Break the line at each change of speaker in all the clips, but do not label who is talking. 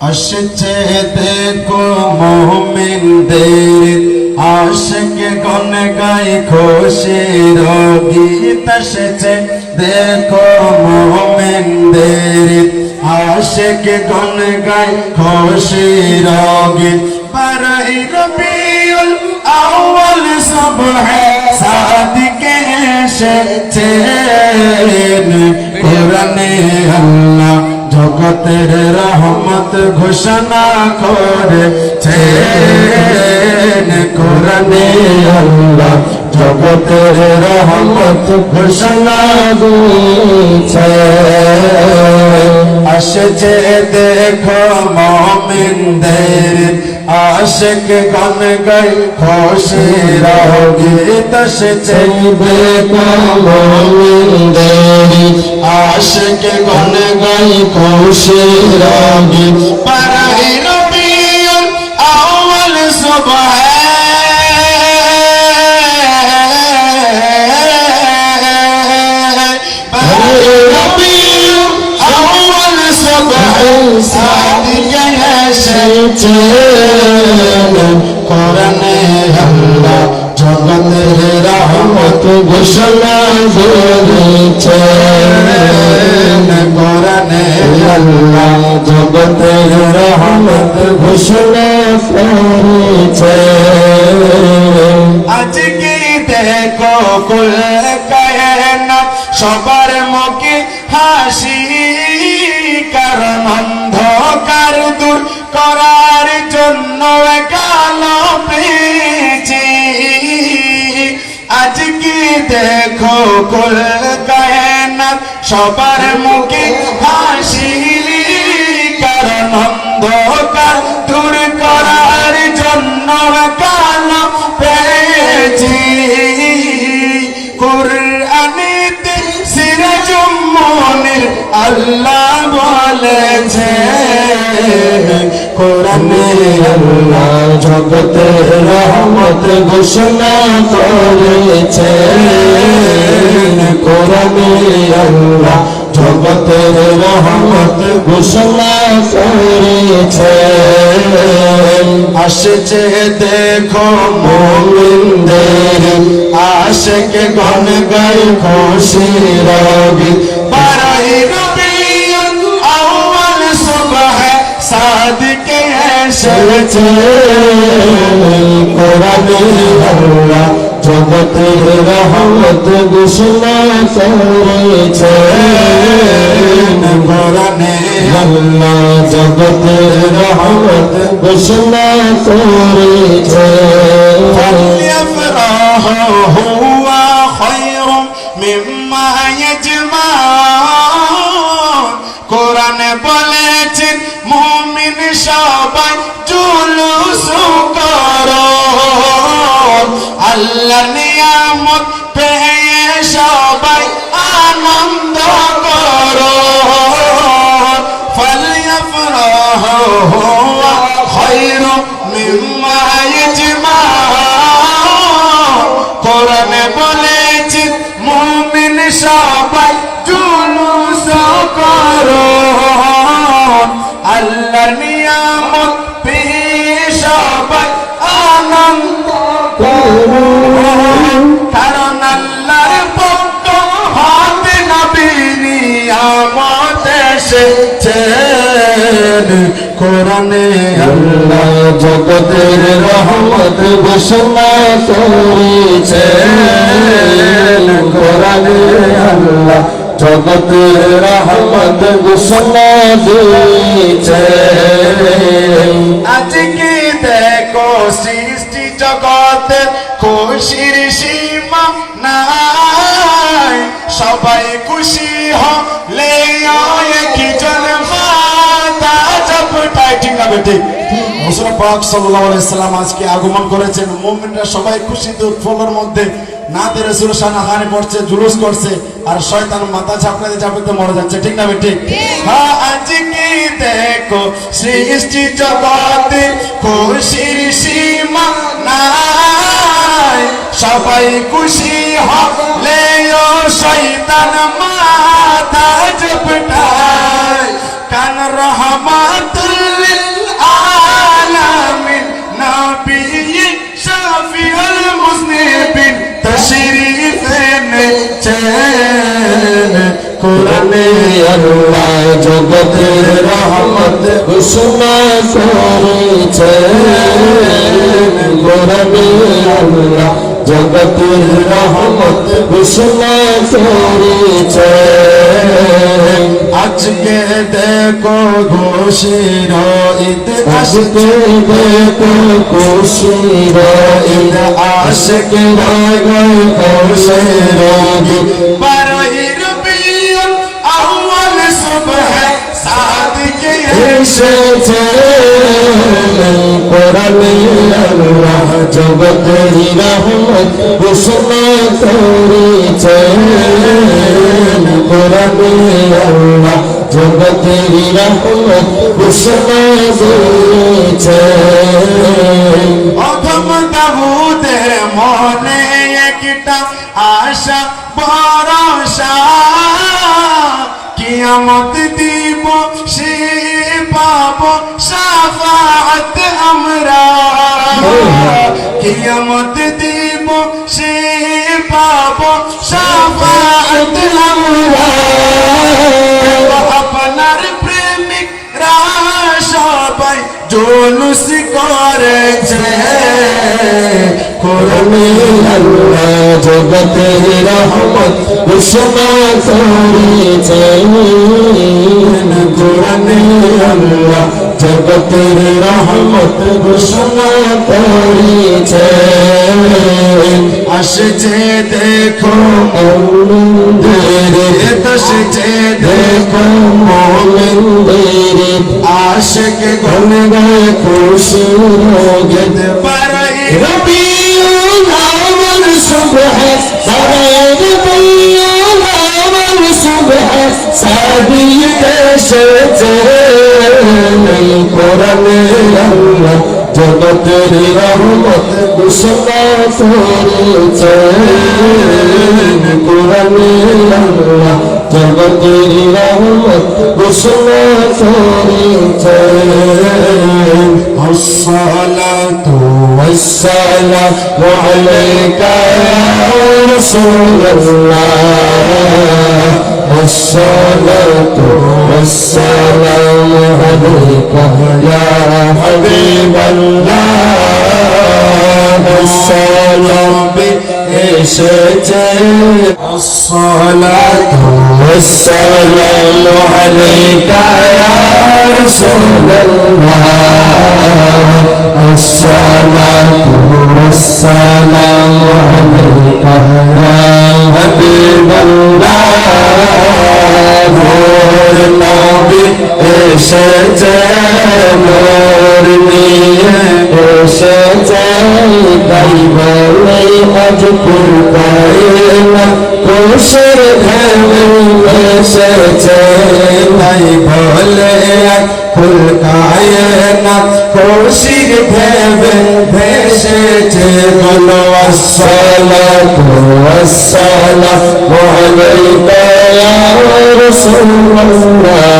আসছে দেখো মোমিনদের আশিক গন গাই খুশির গীত আসছে দেখো মোমিনদের আশিক গন গাই খুশির গীত। বারাই রবিউল আউয়াল সুবহ সাদিকে এসেছেন। কোরআনে আল্লাহ জগতের রহমত ঘোষণা করে কোরআনে জগতের রহমত ঘোষণা আসছে দেখো মমিনদের আশিক গান গাই খুশি রোগীত তস চলবে মমিনদের আশিক গান গাই খুশি রোগী পারাই কোরআনে আল্লাহ জগতের রহমত ঘোষণা করেছে কোরআনে আল্লাহ জগতের রহমত ঘোষণা করেছে দেখো কুল কায়না সবার মুখে হাসি কারণ অন্ধকার দূর করার জন্য কালো পেয়েছি। কোরআনেতে সিরাজ মনির আল্লাহ বলেছে কোরআনে আল্লাহ জগতের রহমত ঘোষণা করেছে। কোরআনে আল্লাহ। জগতের রহমত ঘোষণা করেছে। আসছে দেখো মোমিনদের। আশিক গন গাই খুশি রবি। বারাই রবিউল আউয়াল কোরআনে আল্লাহ জগতের রহমত ঘোষণা করেছে। আল্লাহ জগতের রহমত ঘোষণা করেছে। হুয়া আল্লাহ নিয়ামত পেয়ে সবাই আনন্দ করো। ফালিয়া ফরাহ খৈরু মিম্মা ইজমা। কোরআনে বলেছে, মুমিন সবাই জুলুস করো। আল্লাহ নিয়ামত এসেছেন কোরআনে আল্লাহ জগতের রহমত ঘোষণা করেছেন কোরআনে আল্লাহ জগতের রহমত ঘোষণা দিয়েছে। আজকে দেখো সৃষ্টি জগতের খুশির সীমা নাই। সবাই খুশি ঠিক না বেটি মুসলিম পাক সাল্লাল্লাহু আলাইহি আজকে আগমন করেছেন। মুমিনরা সবাই খুশি উৎফুল্লের মধ্যে। নাতে রাসূল শানাহানি পড়ছে জুলুস করছে আর শয়তান মাথা ঝাপড়াতে ঝাপড়াতে মরে যাচ্ছে। ঠিক না বেটি হ্যাঁ আজকে দেখো সৃষ্টি জগতে খুশির সীমা নাই। সবাই খুশি হলে ও শয়তান মাথা ঝাপটায় কান রহমাতুল
আল্লাহ জগতের রহমত ঘোষণা করেছে। কোরআনে আল্লাহ জগতের রহমত ঘোষণা করেছে।
আজকে দেখো ঘোষের
আজকে দেখো ঈদ আশিক রায় এসেছে আল্লাহ জগতের রহমত ঘোষণা করেছে কোরআনে আল্লাহ জগতের রহমত ঘোষণা করেছে
অধম দাউদের মনে কিয়ামত দিব সে পাব সাফাত আমরা আপনার প্রেমিক সবাই জলুস করেছে।
কোরআনে আল্লাহ জগতের রহমত ঘোষণা করেছে কোরআনে আল্লাহ জগতের রহমত ঘোষণা করেছে
আসছে দেখো
অন্যদের
আসছে
দেখো মোমেনদের
আশেক
ঘন গায়ে খুশি রোগেদ
পারাই
জগতের রহমত করেছে কোরআনে আল্লাহ जब तेरी रहमत उसने तेरी
الصلاة
والسلام عليك يا رسول الله الصلاة والسلام عليك يا حبيب الله الصلاة بإشتاق
الصلاة
والسلام عليك يا رسول الله الصلاة والسلام عليك يا حبيب الله نور النبي إشت نور النية إشت دايما لي قد كنت না কোষের ধ্যানে এসেছে
তাই বলে ফুল কায়ে না খুশির ভেবে ভেসেছে বলো
الصلاة والسلام عليك يا رسول الله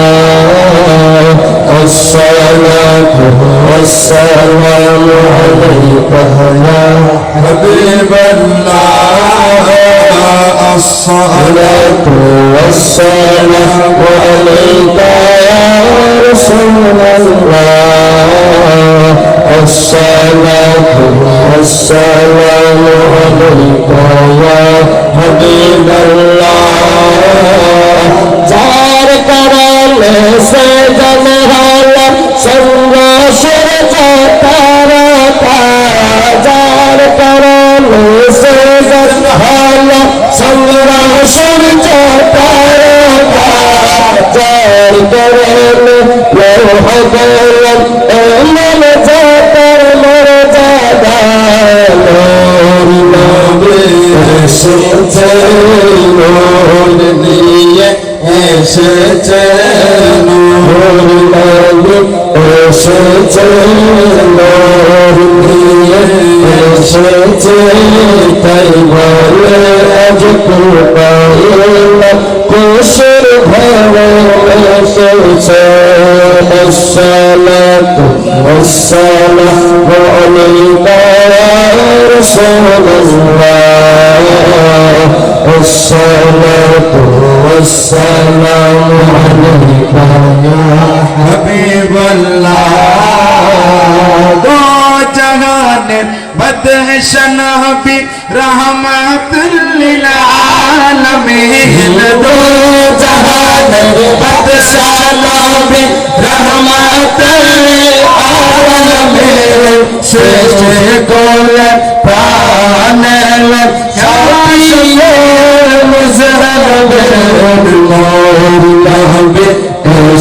الصلاة والسلام عليك يا
حبيب الله الصلاة
والسلام عليك يا رسول الله الصلاة والسلام عليك يا حبيب الله جار کرنے سے جنہالا سنگو شرجہ تارتا এসেছে নূর নবী এসেছে নূর নিয়ে এসেছে তাই বলে আজ কুরবাইল কুশর ঘরে এসেছে الصلاة والسلام عليك يا رسول الله والصلاة والسلام عليك يا
حبيب الله دو جهان بدهشن حبي رحمت للعالمين
دو جهان بدهشن حبي رحمت للعالمين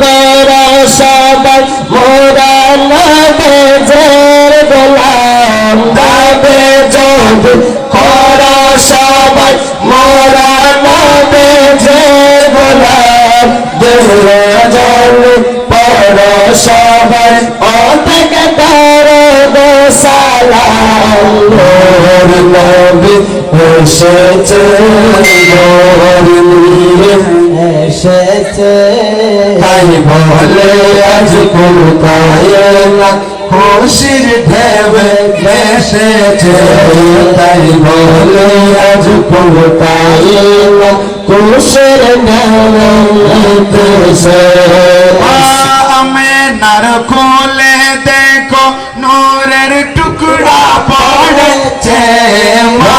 তোরা সবাই মোরা নবে জের গোলাম দাবে যদি। তোরা সবাই মোরা নবে জের গোলাম। দেহরে পর সবাই অনেক তার সালাম। মোর নবী এসেছে মোর এসেছে বলে আজ কোথায় না খুশির ঢেবে এসেছে তাই বলে আজ কোথায় না খুশির ঢেবে এসেছে।
আমেনার কোলে দেখো নূরের টুকরা পড়েছে। মা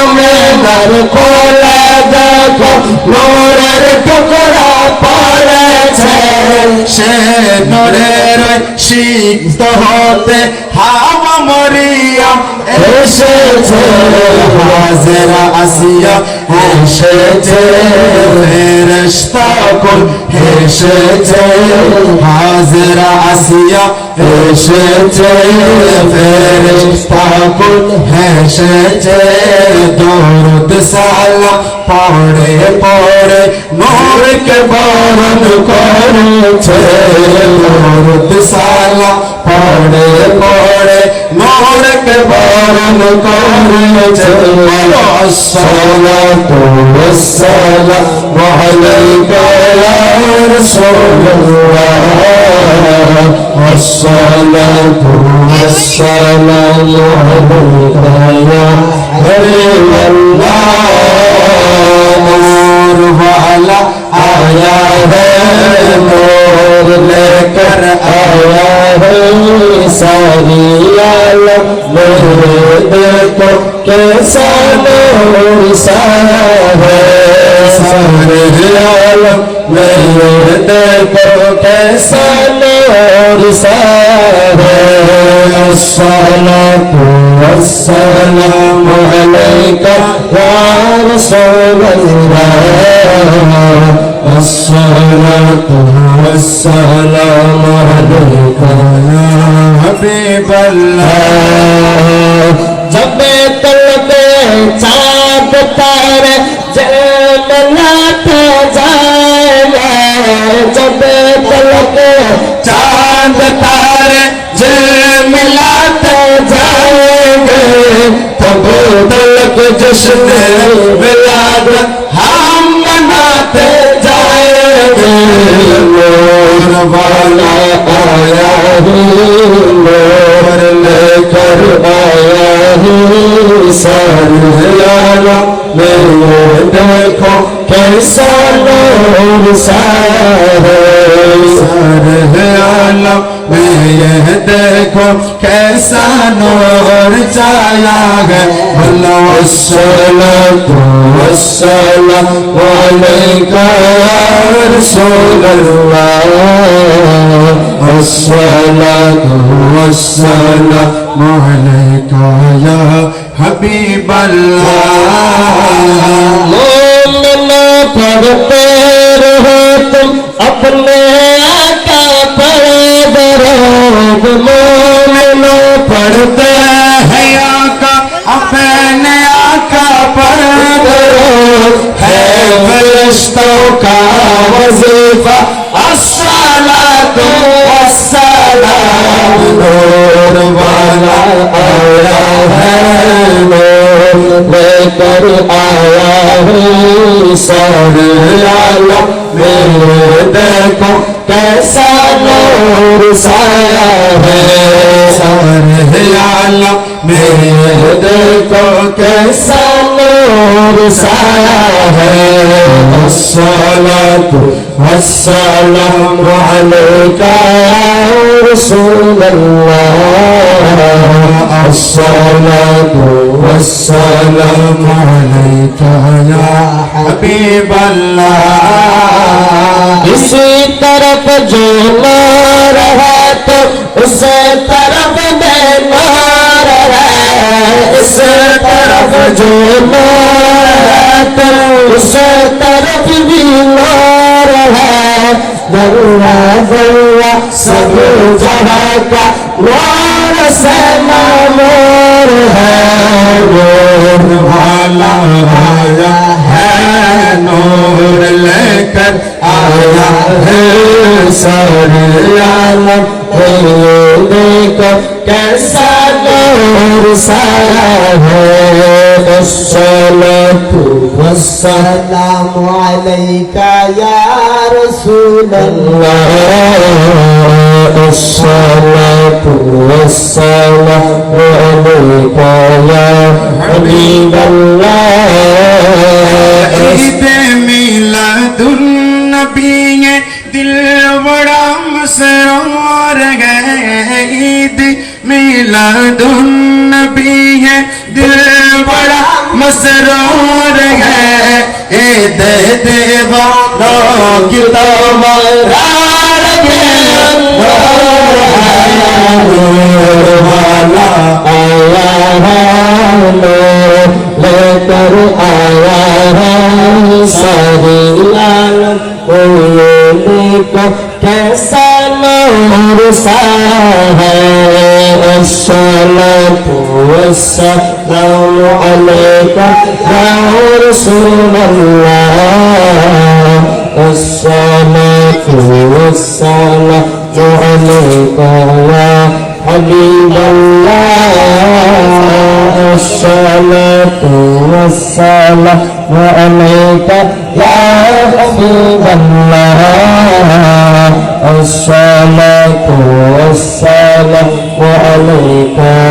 আমেনার কোলে দেখো নূরের টুকরা
সে নূরের সিদ্ধ হতে, হাওয়া মরিয়া
এসেছে, হাজেরা আসিয়া এসেছে
ফেরেশতা কোন
এসেছে, হাজেরা আসিয়া এসেছে ফেরেশতা হেসেছে দরুদ সালাম পড়ে পড়ে নূরকে বরণ করেছে দরুদ সালাম পড়ে পড়ে মোরকে বরণ করেছে। আসসালাতু ওয়াসসালাম আলাইকা রাসূলুল্লাহ আসসালাতু ওয়াসসালাম আলাইকা ইয়া হাবিবাল্লাহ वाला आया है मोर लेकर आया है सारी आलम मेरे देखो कैसा मोर सा है सारे आलम मेरे देखो कैसा मोर सा है सलाम والسلام عليك يا رسول الله الصلاة والسلام عليك يا حبيب الله جب تلتے چاند تارے جلالات جان जश्न विलादत हम मनाते जाएंगे नूर वाला आया है नूर लेकर आया है सारे आलम मेरे देखो कैसा नूर सा है یہ دیکھو کیسا نور چایا ہے؟ والسلام والسلام علیکہ رسول اللہ۔ والسلام والسلام علیکہ یا حبیب اللہ۔ مومنہ پڑھتے رہو تم اپنے آقا پر۔ دروب مومنو پڑھتے ہے آقا اپنے آقا پر
دروب ہے فرشتوں
کا وظیفہ الصلاة والسلام نور والا آیا ہے نور لے کر آیا ہوں سہر اللہ میرے دیکھو ایسا نور سایا ہے سارے عالم में देखो कैसा नूर साया है अस्सलातु वस्सलामु अलैका या रसूल अल्लाह अस्सलातु वस्सलामु अलैका या हबीब अल्लाह इसी तरफ जो नार है तो उस तरफ में اس طرف جو مار اس طرف بھی مار ہے دروہ دروہ سب جہاں کا وار سے مامور ہے۔ نور والا آیا ہے، نور لے کر آیا ہے۔ سر عالم دیکھو کیسا مرساه الصلاة
والسلام عليك يا رسول الله
الصلاة والسلام عليك يا حبيب الله
عيد ميلاد النبي دل بڑا مسرور ہے عيد ميلاد النبي दे देवानों की
आया है लेकर आया है सारी लाल को कैसा नूर सा है अस्सलातु वस्सलामु अलैका या Rasulullah As-salatu was-salatu alayka ya Habiballah As-salatu was-salatu alayka ya Habiballah As-salatu was-salatu alayka